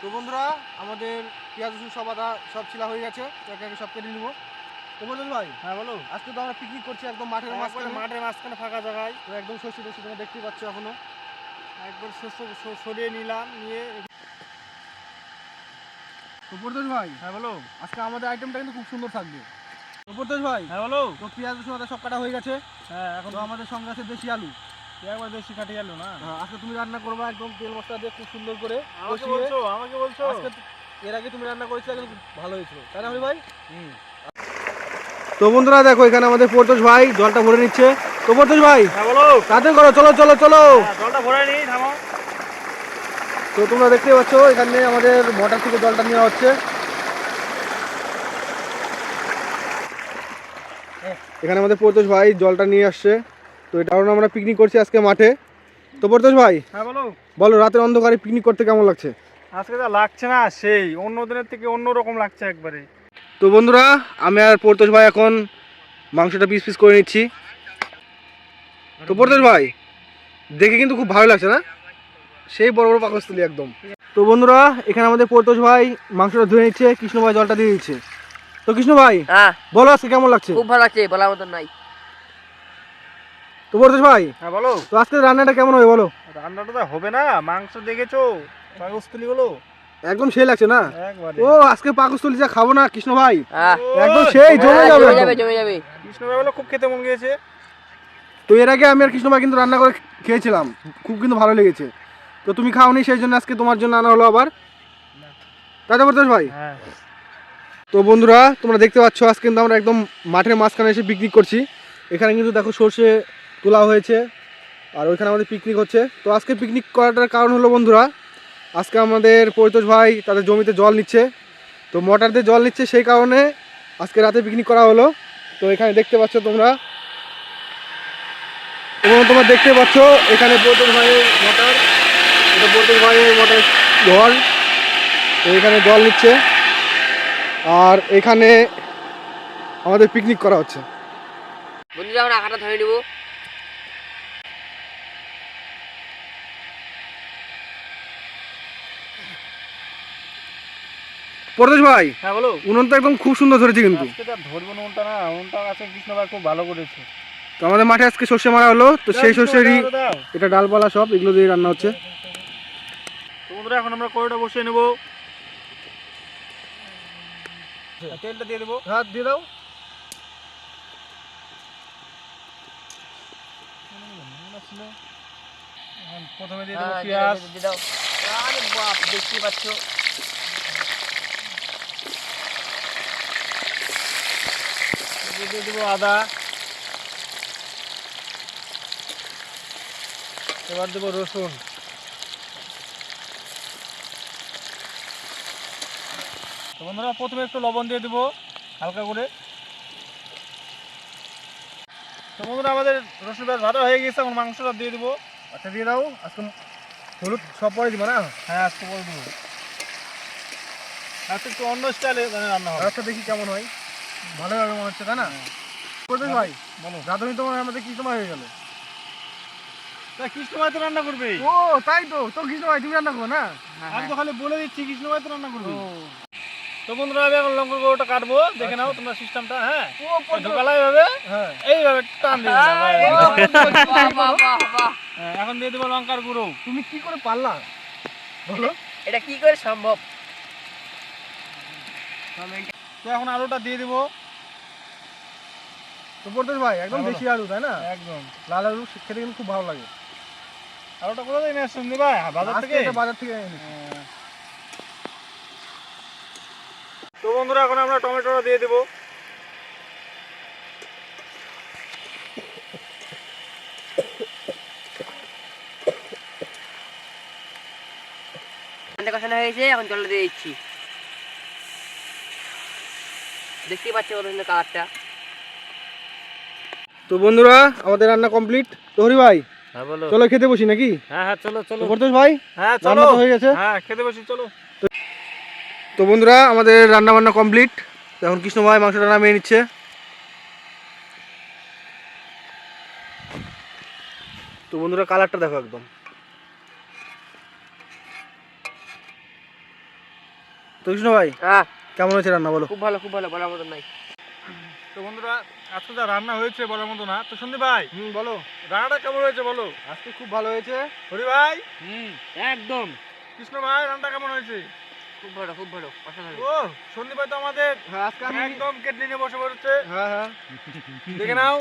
তো বন্ধুরা আমাদের পেঁয়াজ রসুন সব আদা সব ছিলা হয়ে গেছে। একে একে সব কেটে নিবো। তো বলুন ভাই হ্যাঁ বলো। আজকে তো আমরা পিকনিক করছি একদম মাঠের মাঝখানে। মাঠের মাঝখানে ফাঁকা জায়গায়। তো একদম শস্য টস্য তোমরা দেখতেই পাচ্ছ এখনও। একবার শস্য সরিয়ে নিলাম নিয়ে তো প্রতোষ ভাই হ্যাঁ বলো। আজকে আমাদের আইটেমটা কিন্তু খুব সুন্দর থাকবে। তো প্রতোষ ভাই হ্যাঁ বলো। তো পেঁয়াজ রসুন আদা সব কাটা হয়ে গেছে। হ্যাঁ এখন তো আমাদের সঙ্গে আছে দেশি আলু। একবার বেশি কাটে গেল না? হ্যাঁ, আজকে তুমি রান্না করবা একদম তেল মশলা দিয়ে খুব সুন্দর করে আমাকে বলছো আমাকে বলছো। আজকে এর আগে তুমি রান্না করেছিলে কিন্তু ভালো হয়েছিল। তাই না ভাই হুম। তো বন্ধুরা দেখো এখানে আমাদের পর্তোষ ভাই জলটা ভরে নিচ্ছে। তো পর্তোষ ভাই হ্যাঁ বলো। করো চলো চলো চলো। হ্যাঁ, জলটা ভরে নিই থামো। তো তোমরা দেখতে পাচ্ছ এখানে আমাদের মোটর থেকে জলটা নেওয়া হচ্ছে। এখানে আমাদের পর্তোষ ভাই জলটা নিয়ে আসছে। তো এটা কারণে আমরা পিকনিক করছি আজকে মাঠে। তো পর্তোষ ভাই হ্যাঁ বলো। বলো রাতের অন্ধকারে পিকনিক করতে কেমন লাগছে? আজকে যা লাগছে না সেই। অন্য দিনের থেকে অন্য রকম লাগছে একবারে। তো বন্ধুরা আমি আর পর্তোষ ভাই এখন মাংসটা পিস পিস করে নিচ্ছি। তো পর্তোষ ভাই দেখে কিন্তু খুব ভালো লাগছে না? সেই বড় বড় পাকস্থলী একদম। তো বন্ধুরা এখানে আমাদের পর্তোষ ভাই মাংসটা ধুয়ে নিচ্ছে কৃষ্ণ ভাই জলটা দিয়ে দিচ্ছে। তো কৃষ্ণ ভাই হ্যাঁ। বলো আজকে কেমন লাগছে? খুব ভালো লাগছে বলার মতন নাই। তো ভাই? হ্যাঁ বলো। তো আজকে রান্নাটা কেমন হবে বলো? রান্নাটা তো হবে না মাংস দেখেছ? পাকস্থলি গুলো একদম সেই লাগছে না? ও আজকে পাকস্থলী যা খাব না কৃষ্ণ ভাই। হ্যাঁ একদম সেই জমে যাবে জমে যাবে জমে যাবে। কৃষ্ণ বলো খুব খেতে মন গিয়েছে। তো এর আগে আমি আর কৃষ্ণ ভাই কিন্তু রান্না করে খেয়েছিলাম। খুব কিন্তু ভালো লেগেছে। তো তুমি খাওনি সেই জন্য আজকে তোমার জন্য আনা হলো আবার। তাই তো ভাই। হ্যাঁ। তো বন্ধুরা তোমরা দেখতে পাচ্ছ আজকে কিন্তু আমরা একদম মাঠের মাঝখানে এসে পিকনিক করছি। এখানে কিন্তু দেখো সর্ষে তোলা হয়েছে আর ওইখানে আমাদের পিকনিক হচ্ছে। তো আজকে পিকনিক করাটার কারণ হলো বন্ধুরা, আজকে আমাদের পরিতোষ ভাই তাদের জমিতে জল নিচ্ছে। তো মোটর দিয়ে জল নিচ্ছে, সেই কারণে আজকে রাতে পিকনিক করা হলো। তো এখানে দেখতে পাচ্ছ তোমরা। এবং তোমরা দেখতে পাচ্ছ এখানে পরিতোষ ভাইয়ের মোটর এটা পরিতোষ ভাইয়ের মোটর ঘর। তো এখানে জল নিচ্ছে। আর এখানে আমাদের পিকনিক করা হচ্ছে। বন্ধুরা, আমরা আঁকাটা ধরে নেব। পরদেশ ভাই হ্যাঁ বলো। উনুন তো একদম খুব সুন্দর ধরেছে কিন্তু। আজকে ধরবো না উনটা না উনটা আছে কৃষ্ণ ভাই খুব ভালো করেছে। তো আমাদের মাঠে আজকে সর্ষে মারা হলো তো সেই সর্ষেরই। এটা ডালপালা সব এগুলো দিয়ে রান্না হচ্ছে। তো বন্ধুরা এখন আমরা কড়াইটা বসিয়ে নেব। তেলটা দিয়ে দেবো। হ্যাঁ দিয়ে দাও। প্রথমে দিয়ে দেবো হ্যাঁ, পেঁয়াজ দাও, দিয়ে দাও। আরে বাপ দেখতে পাচ্ছ? দিয়ে দেবো আদা। এবার দেবো রসুন। বন্ধুরা, প্রথমে একটু লবণ দিয়ে দেবো হালকা করে। তো বন্ধুরা, আমাদের রসুন পেঁয়াজ ভাজা হয়ে গেছে, এখন মাংসটা দিয়ে দেবো। আচ্ছা দিয়ে দাও, আজকে হলুদ সব পরে দিবা না? হ্যাঁ আজকে বলে দেবো। আজকে একটু অন্য স্টাইলে মানে রান্না হবে। আচ্ছা দেখি কেমন হয়। ভালোই হবে মনে হচ্ছে তাই না পরদেশ ভাই? বলো রাধুনি তোমার আমাদের কি সময় হয়ে গেল। তা কৃষ্ণ ভাই তো রান্না করবে। ও তাই তো। তো কৃষ্ণ ভাই তুমি রান্না করো না? হ্যাঁ, আমি তো হ্যাঁ। খালি বলে দিচ্ছি কৃষ্ণ ভাই তো রান্না করবে। তো বন্ধুরা আমি এখন কাটবো। দেখে নাও তোমরা সিস্টেমটা হ্যাঁ? ঢোকালাই ভাবে হ্যাঁ। এইভাবে টান দিয়ে দিলাম, আরে এই। বাহ, বাহ, বাহ, বাহ। হ্যাঁ, এখন দিয়ে দেবো লঙ্কার গুঁড়ো। তুমি কি করে পারলা? বলো। এটা কি করে সম্ভব? তো এখন আলুটা দিয়ে দেবো। তো পরদেশ ভাই একদম হ্যাঁ, দেশি আলু তাই না? একদম। লাল আলু খেতে কিন্তু খুব ভালো লাগে। আলুটা কোথা থেকে নিয়ে আসছেন ভাই? বাজার থেকে? বাজার থেকে হ্যাঁ। তো বন্ধুরা এখন আমরা টমেটোটা দিয়ে দেবো। কষানো হয়েছে এখন জলটা দিয়ে দিচ্ছি। দেখতেই পাচ্ছ কত সুন্দর কালারটা তো বন্ধুরা আমাদের রান্না কমপ্লিট তো হরি ভাই হ্যাঁ চলো খেতে বসি নাকি? হ্যাঁ হ্যাঁ চলো চলো। তো ভাই? হ্যাঁ রান্না চলো। হয়ে গেছে। হ্যাঁ খেতে বসি চলো। তো বন্ধুরা আমাদের রান্না বান্না কমপ্লিট এখন কৃষ্ণ ভাই মাংসটা নামিয়ে নিচ্ছে। তো বন্ধুরা কালারটা দেখো একদম। তো কৃষ্ণ ভাই হ্যাঁ। কেমন হয়েছে রান্না বলো? খুব ভালো খুব ভালো বলার মতো নাই। তো বন্ধুরা আজকে যা রান্না হয়েছে বলার মতো না তো সন্দীপ ভাই হুম বলো। রান্নাটা কেমন হয়েছে বলো? আজকে খুব ভালো হয়েছে। হরি ভাই? হুম একদম। কৃষ্ণ ভাই রান্নাটা কেমন হয়েছে? খুব ভালো খুব ভালো অসাধারণ। ও সন্দীপ ভাই তো আমাদের হ্যাঁ আজকে একদম কেটলি নিয়ে বসে পড়ছে। হ্যাঁ হ্যাঁ। দেখে নাও।